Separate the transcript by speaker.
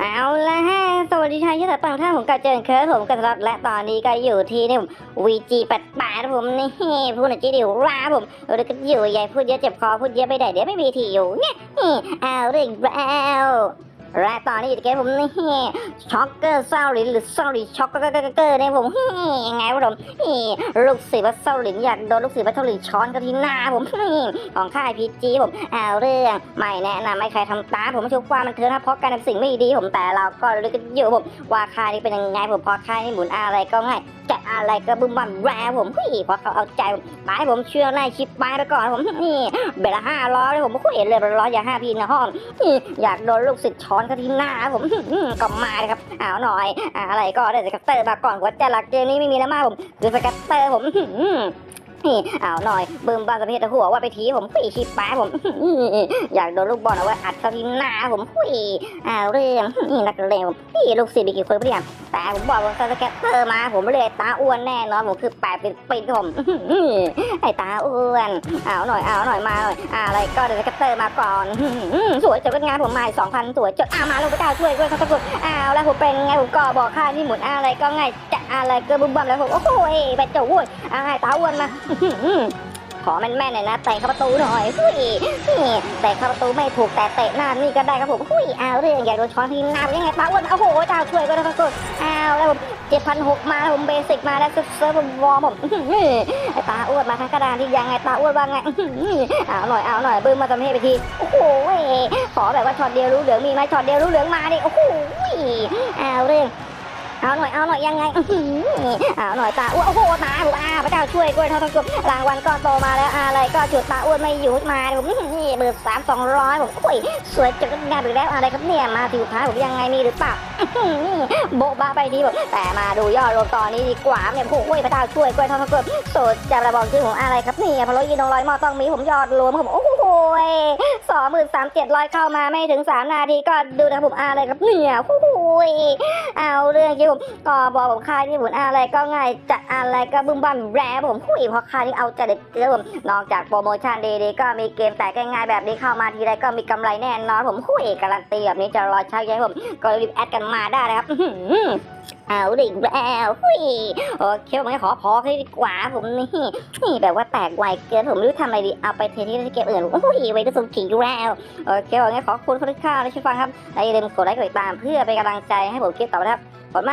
Speaker 1: เอาละฮะสวัสดีทายยศปังท่านผมกระเจินเคิร์ผมกระสล็อตและตอนนี้ก็อยู่ที่นี่ผมวีจีปัดป่าผมนี่พูดหน่อยจีดิวราผมเออก็อยู่ใหญ่พูดเยอะเจ็บคอพูดเยอะไม่ได้เดี๋ยวไม่มีที่อยู่เนี่ยเอาเรื่องแล้ว และตอนนี้อยู่เกมผมนี่ช็อกเกอร์เศร้าลินหรือเศร้าลินช็อกเกอร์เกอร์เกอร์เกอร์เนี่ยผมยังไงผมลูกศิษย์วัดเศร้าลินอยากโดนลูกศิษย์วัดเซาหลินช้อนกันที่หน้าผมนี่ของค่ายพีจีผมเอาเรื่องไม่แนะนำไม่ใครทำตามผมไม่ชุบความมันเถื่อนนะเพราะการทำสิ่งไม่ดีผมแต่เราก็รู้กันอยู่ผมว่าค่ายนี้เป็นยังไงผมพอค่ายนี้หมุนอะไรก็ง่ายจะอะไรก็บึ้มบั่มแรผมพี่พอเขาเอาใจผมไปให้ผมเชื่อในชิปไปไปก่อนผมนี่เบลละห้าร้อยเลยผมคุยเลยเบลละร้อยอย่าห้าพีนะห้องอยากโดนลูกศิษย์ช้อนอนก็ที่หน้าผมก็มาเลยครับเอาหน่อยอะไรก็ได้สกัตเตอร์มาก่อนหัวใจหลักเกมนี้ไม่มีแล้วมากผมคือสกัตเตอร์ผม นี่เอาหน่อยบึมบ้านสะเพชหัวว่าไปทีผมพี่ชิปไปผม อยากโดนลูกบอลเอาไว้อัดเขาที่หน้าผมพี่เอาเรื่องนี่นักเลงผมพี่ลูกศิษย์มีกี่คนเพี่ยแต่ผมบอกว่าสเก็ตเตอร์มาผมเลยตาอ้วนแน่นอนผมคือแปดเป็นปีผมไอ้ตาอ้วนเอาหน่อยเอาหน่อยมาหน่อยอะไรก็เดี๋ยวสเก็ตเตอร์มาก่อนสวยจดงานผมมาสองพันสวยจดอามาลงพระเจ้าช่วยด้วยครับทุกคนเอาแล้วผมเป็นไงผมก็บอกค่าที่หมุนอะไรก็ไงจะ อะไรเก็บุ้มบั่มแล้วผมโอ้โหไปเจ้าอ้วนอะไรตาอ้วนมาขอแม่นๆหน่อยนะเตะเข้าประตูหน่อยหุ้ยนี่เตะเข้าประตูไม่ถูกแต่เตะหน้านี่ก็ได้ครับผมหุ้ยเอาเรื่องอยากโดนช้อนที่หน้ายังไงป้าอ้วนโอ้โหเจ้าช่วยก็ได้ครับทุกคนเอาแล้วผมเจ็ดพันหกมาผมเบสิกมาแล้วเซิร์ฟผมวอร์ผมไอ้ตาอ้วนมาทั้งกระดานที่ยังไงตาอ้วนว่าไงเอาหน่อยเอาหน่อยบึ้มมาทำให้ไปทีโอ้โหขอแบบว่าช็อตเดียวรู้เหลืองมีไหมช็อตเดียวรู้เหลืองมาดิโอ้โหเอาเรื่อง เอาหน่อยเอาหน่อยยังไงอือหือเอาหน่อยตาอ้วนโอ้โหตาผมอาพระเจ้าช่วยกล้วยทอดทั้งกลมรางวัลก็โตมาแล้วอะไรก็จุดตาอ้วนไม่หยุดมาผมนี่เบอร์สามสองร้อยผมโอ้ยสวยจนงานไปแล้วอะไรครับเนี่ยมาถึงท้ายผมยังไงมีหรือเปล่าอือหือโบ๊ะบ้าไปทีผมแต่มาดูยอดรวมตอนนี้ดีกว่าเนี่ยโอ้ยพระเจ้าช่วยกล้วยทอดทั้งกลมสดจะระบอกชื่อผมอะไรครับเนี่ยพะโล้ยีนงลอยหม้อต้องมีผมยอดรวมผมโอ้โหสองหมื่นสามเจ็ดร้อยเข้ามาไม่ถึงสามนาทีก็ดูนะผมอะไรครับเนี่ยโอ้โหเอาเรื่องที่ผมก็บอกผมค่ายที่หมุนอะไรก็ง่ายจะอะไรก็บึ้มบั้มแรผมคุยพราะค่ายที่เอาใจเด็ดเกินผมนอกจากโปรโมชั่นดีๆก็มีเกมแต่ง่ายๆแบบนี้เข้ามาทีไรก็มีกำไรแน่นอนผมคุยการันตีแบบนี้จะรอชักใยผมก็รีบแอดกันมาได้นะครับเอาดิแล้วหุยโอเคผมขอพอแค่นี้ดีกว่าผมนี่นี่แบบว่าแตกไวเกินผมไม่รู้ทำอะไรดีเอาไปเทที่เกมอื่นผมหุยไว้ที่สุขีแล้วโอเคผมขอคุณทุกท่านที่ช่วยฟังครับและอย่าลืมกดไลค์กดติดตามเพื่อเป็นกำลังใจให้ผมคลิปต่อไปนะครับขอบคุณม